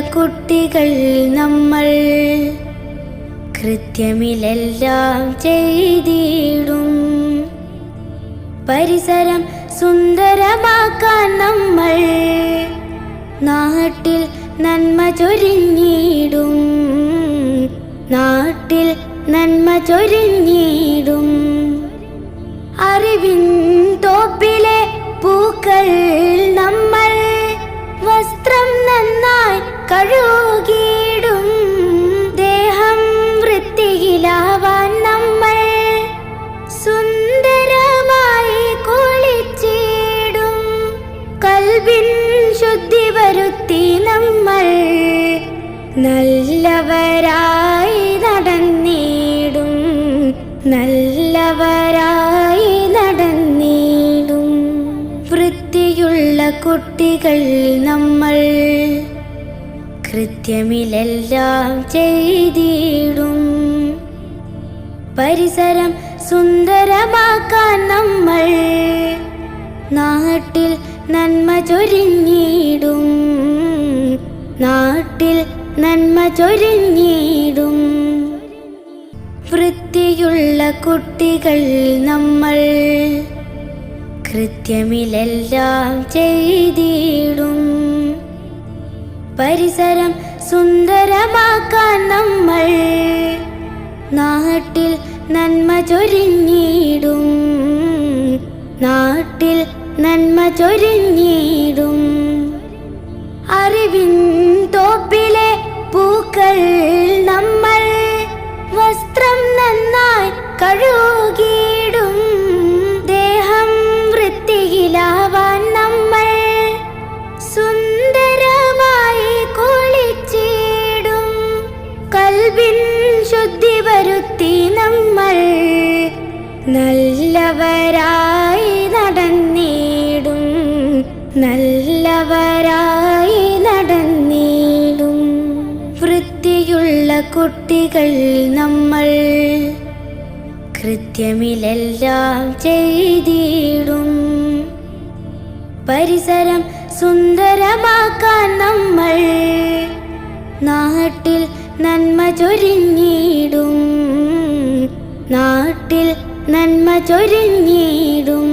കുട്ടികൾ നമ്മൾ കൃത്യമിലെല്ലാം ചെയ്തിടും. പരിസരം സുന്ദരമാക്കാൻ നമ്മൾ നാട്ടിൽ നന്മ ചൊരിഞ്ഞിടും. നാട്ടിൽ നന്മ ചൊരിഞ്ഞിടും. അറിവിൻ തോപ്പിലെ പൂക്കൾ നമ്മൾ വസ്ത്രം നന്നായി കഴുകിയിടും ദേഹം വൃത്തിയിലാവാൻ നമ്മൾ സുന്ദരമായി കുളിച്ചിടും. കൽവിൻ ശുദ്ധി വരുത്തി നമ്മൾ നല്ലവരായി നടന്നിടും. നല്ലവരായി നടന്നിടും. വൃത്തിയുള്ള കുട്ടികൾ നമ്മൾ കൃത്യമിലെല്ലാം ചെയ്തിടും. പരിസരം സുന്ദരമാക്കാൻ നമ്മൾ നാട്ടിൽ നന്മ ചൊരിഞ്ഞിടും. നാട്ടിൽ നന്മ ചൊരിഞ്ഞിടും. വൃത്തിയുള്ള കുട്ടികൾ നമ്മൾ കൃത്യമിലെല്ലാം ചെയ്തിടും. പരിസരം സുന്ദരമാക്കാൻ നമ്മൾ നാട്ടിൽ നന്മ ചൊരിഞ്ഞിടും. നാട്ടിൽ നന്മ ചൊരിഞ്ഞിടും. അറിവിൻ തോപ്പിലെ പൂക്കൾ നമ്മൾ വസ്ത്രം നന്നായി കഴുകിയിടും. നല്ലവരായി നടന്നിടും. നല്ലവരായി നടന്നിടും. വൃത്തിയുള്ള കുട്ടികൾ നമ്മൾ കൃത്യമിലെല്ലാം ചെയ്തിടും. പരിസരം സുന്ദരമാക്കാൻ നമ്മൾ നാട്ടിൽ നന്മ ചൊരിഞ്ഞിടും ചൊരിഞ്ഞിടും.